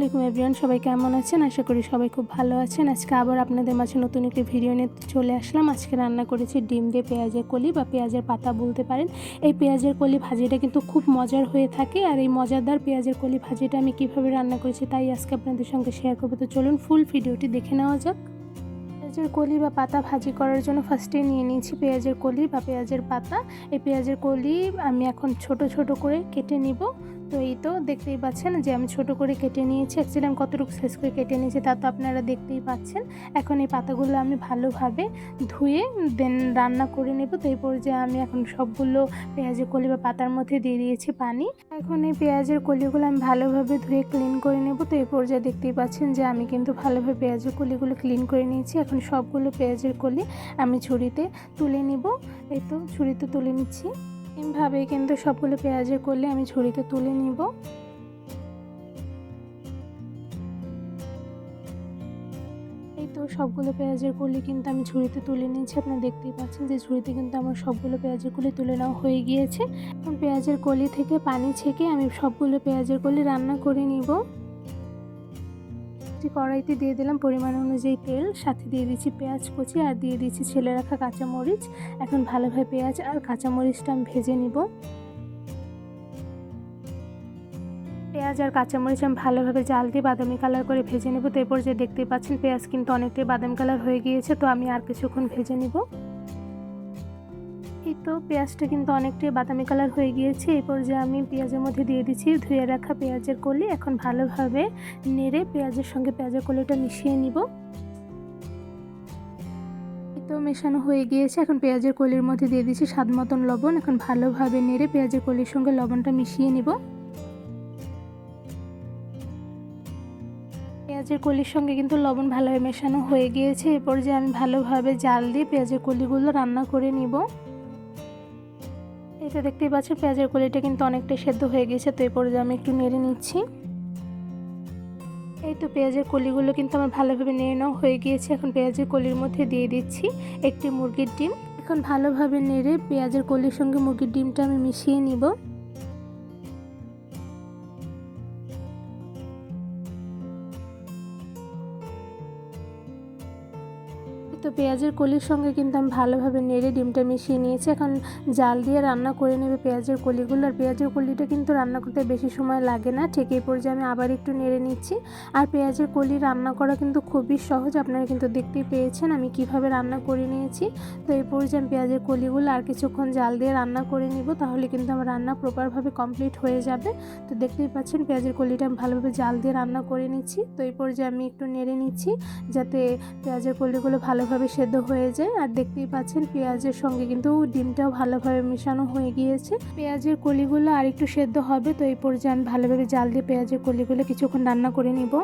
আলাইকুম এভরিওয়ান, সবাই কেমন আছেন? আশা করি সবাই খুব ভালো আছেন। আজকে আবার আপনাদের মাঝে নতুন একটি ভিডিও নিয়ে চলে আসলাম। আজকে রান্না করেছি ডিম দিয়ে পেঁয়াজের কলি বা পেঁয়াজের পাতা বলতে পারেন। এই পেঁয়াজের কলি ভাজিটা কিন্তু খুব মজার হয়ে থাকে আর এই মজাদার পেঁয়াজের কলি ভাজিটা আমি কীভাবে রান্না করেছি তাই আজকে আপনাদের সঙ্গে শেয়ার করব। তো চলুন ফুল ভিডিওটি দেখে নেওয়া যাক। পেঁয়াজের কলি বা পাতা ভাজি করার জন্য ফার্স্টে নিয়ে নিয়েছি পেঁয়াজের কলি বা পেঁয়াজের পাতা। এই পেঁয়াজের কলি আমি এখন ছোট ছোট করে কেটে নিব। তো এই তো দেখতেই পাচ্ছেন যে আমি ছোট করে কেটে নিয়েছি। অ্যাকচুয়ালি আমি কতটুকু শেষ করে কেটে নিয়েছি তা তো আপনারা দেখতেই পাচ্ছেন। এখন এই পাতাগুলো আমি ভালোভাবে ধুয়ে দেন রান্না করে নেব। তো এই পর্যায়ে আমি এখন সবগুলো পেঁয়াজের কলি বা পাতার মধ্যে দিয়ে দিয়েছি পানি। এখন এই পেঁয়াজের কলিগুলো আমি ভালোভাবে ধুয়ে ক্লিন করে নেব। তো এই পর্যায়ে দেখতেই পাচ্ছেন যে আমি কিন্তু ভালোভাবে পেঁয়াজের কলিগুলো ক্লিন করে নিয়েছি। এখন সবগুলো পেঁয়াজের কলি আমি ছুরিতে তুলে নিব। এই তো ছুরিতে তুলে নিচ্ছি। এমভাবেই কিন্তু সবগুলো পেঁয়াজের করলে আমি ছুরিতে তুলে নিব। এই তো সবগুলো পেঁয়াজের কলি কিন্তু আমি ঝুড়িতে তুলে নিয়েছি। আপনারা দেখতেই পাচ্ছেন যে ঝুড়িতে কিন্তু আমার সবগুলো পেঁয়াজের কলি তুলে নেওয়া হয়ে গিয়েছে। এখন পেঁয়াজের কলি থেকে পানি ছেঁকে আমি সবগুলো পেঁয়াজের কলি রান্না করে নিব। একটি কড়াইতে দিয়ে দিলাম পরিমাণ অনুযায়ী তেল, সাথে দিয়ে দিচ্ছি পেঁয়াজ কুচি আর দিয়ে দিচ্ছি ছেলে রাখা কাঁচামরিচ। এখন ভালোভাবে পেঁয়াজ আর কাঁচামরিচটা আমি ভেজে নিব। পেঁয়াজ আর কাঁচামরিচ আমি ভালোভাবে জাল দিয়ে বাদামি কালার করে ভেজে নেব। তো এরপর যে দেখতে পাচ্ছেন পেঁয়াজ কিন্তু অনেকটাই বাদামি কালার হয়ে গিয়েছে, তো আমি আর কিছুক্ষণ ভেজে নিব। তো পেঁয়াজটা কিন্তু অনেকটাই বাদামি কালার হয়ে গিয়েছে। এই পর্যায়ে আমি পেঁয়াজের মধ্যে দিয়ে দিচ্ছি, ধুয়ে রাখা পেঁয়াজের কলি। এখন ভালোভাবে নেড়ে পেঁয়াজের সঙ্গে পেঁয়াজের কলিটা মিশিয়ে নিব। তো মেশানো হয়ে গিয়েছে। এখন পেঁয়াজের কলির মধ্যে দিয়ে দিচ্ছি স্বাদ মতন লবণ। এখন ভালোভাবে নেড়ে পেঁয়াজের কলির সঙ্গে লবণটা মিশিয়ে নিব। পেঁয়াজের কলির সঙ্গে কিন্তু লবণ ভালোভাবে মেশানো হয়ে গিয়েছে। এরপর যে আমি ভালোভাবে জাল দিয়ে পেঁয়াজের কলিগুলো রান্না করে নিব। এটা দেখতেই পাচ্ছেন, পেঁয়াজের কলিটা কিন্তু অনেকটাই সেদ্ধ হয়ে গেছে, তো এই যে আমি একটু নেড়ে নিচ্ছি। এই তো পেঁয়াজের কলিগুলো কিন্তু আমার ভালোভাবে নেড়ে নেওয়া হয়ে গিয়েছে, এখন পেঁয়াজের কলির মধ্যে দিয়ে দিচ্ছি একটি মুরগির ডিম। এখন ভালোভাবে নেড়ে পেঁয়াজের কলির সঙ্গে মুরগির ডিমটা আমি মিশিয়ে নিব। তো পেঁয়াজের কলির সঙ্গে কিন্তু আমি ভালোভাবে নেড়ে ডিমটা মিশিয়ে নিয়েছি। এখন জাল দিয়ে রান্না করে নেবে পেঁয়াজের কলিগুলো। আর পেঁয়াজের কলিটা কিন্তু রান্না করতে বেশি সময় লাগে না। ঠিক এই আমি আবার একটু নেড়ে নিচ্ছি। আর পেঁয়াজের কলি রান্না করা কিন্তু খুবই সহজ। আপনারা কিন্তু দেখতেই পেয়েছেন আমি কীভাবে রান্না করে নিয়েছি। তো এই পর্যায়ে আমি পেঁয়াজের কলিগুলো আর কিছুক্ষণ জাল দিয়ে রান্না করে নিব। তাহলে কিন্তু আমার রান্না প্রপারভাবে কমপ্লিট হয়ে যাবে। তো দেখতেই পাচ্ছেন পেঁয়াজের কলিটা আমি ভালোভাবে জাল দিয়ে রান্না করে নিচ্ছি। তো এই পর্যায়ে আমি একটু নেড়ে নিচ্ছি যাতে পেঁয়াজের কলিগুলো ভালো ভালোভাবে সেদ্ধ হয়ে যায়। আর দেখতেই পাচ্ছেন পেঁয়াজের সঙ্গে কিন্তু ডিমটাও ভালোভাবে মেশানো হয়ে গিয়েছে। পেঁয়াজের কলিগুলো আর একটু সেদ্ধ হবে, তো এই পর্যায়ে আমি ভালোভাবে জাল দিয়ে পেঁয়াজের কলিগুলো কিছুক্ষণ রান্না করে নিব।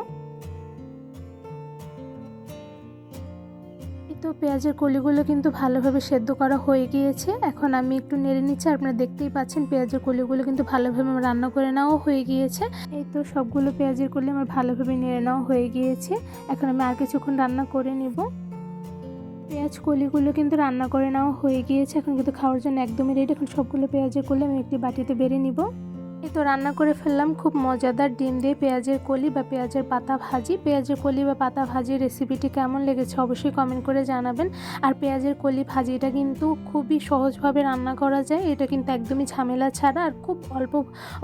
তো পেঁয়াজের কলিগুলো কিন্তু ভালোভাবে সেদ্ধ করা হয়ে গিয়েছে। এখন আমি একটু নেড়ে নিচ্ছি আপনারা দেখতেই পাচ্ছেন পেঁয়াজের কলিগুলো কিন্তু ভালোভাবে আমার রান্না করে নেওয়াও হয়ে গিয়েছে। এই তো সবগুলো পেঁয়াজের কলি আমার ভালোভাবে নেড়ে নেওয়া হয়ে গিয়েছে। এখন আমি আর কিছুক্ষণ রান্না করে নিব। পেঁয়াজ কলিগুলো কিন্তু রান্না করে নেওয়া হয়ে গিয়েছে। এখন কিন্তু খাওয়ার জন্য একদমই রেডি এখন সবগুলো পেঁয়াজের কলি আমি একটি বাটিতে বেড়ে নিব। তো রান্না করে ফেললাম, খুব মজাদার ডিম দিয়ে পেঁয়াজের কলি বা পেঁয়াজের পাতা ভাজি। পেঁয়াজের কলি বা পাতা ভাজির রেসিপিটি কেমন লেগেছে অবশ্যই কমেন্ট করে জানাবেন। আর পেঁয়াজের কলি ভাজিটা কিন্তু খুবই সহজভাবে রান্না করা যায়। এটা কিন্তু একদমই ঝামেলা ছাড়া আর খুব অল্প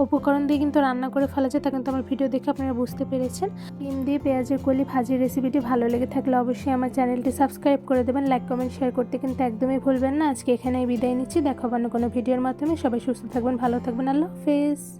উপকরণ দিয়ে কিন্তু রান্না করে ফেলা যায়। তা কিন্তু আমার ভিডিও দেখে আপনারা বুঝতে পেরেছেন। ডিম দিয়ে পেঁয়াজের কলি ভাজির রেসিপিটি ভালো লেগে থাকলে অবশ্যই আমার চ্যানেলটি সাবস্ক্রাইব করে দেবেন। লাইক কমেন্ট শেয়ার করতে কিন্তু একদমই ভুলবেন না। আজকে এখানেই বিদায় নিচ্ছি। দেখাবানো কোনো ভিডিওর মাধ্যমে। সবাই সুস্থ থাকবেন, ভালো থাকবেন। আল্লাহ হাফেজ।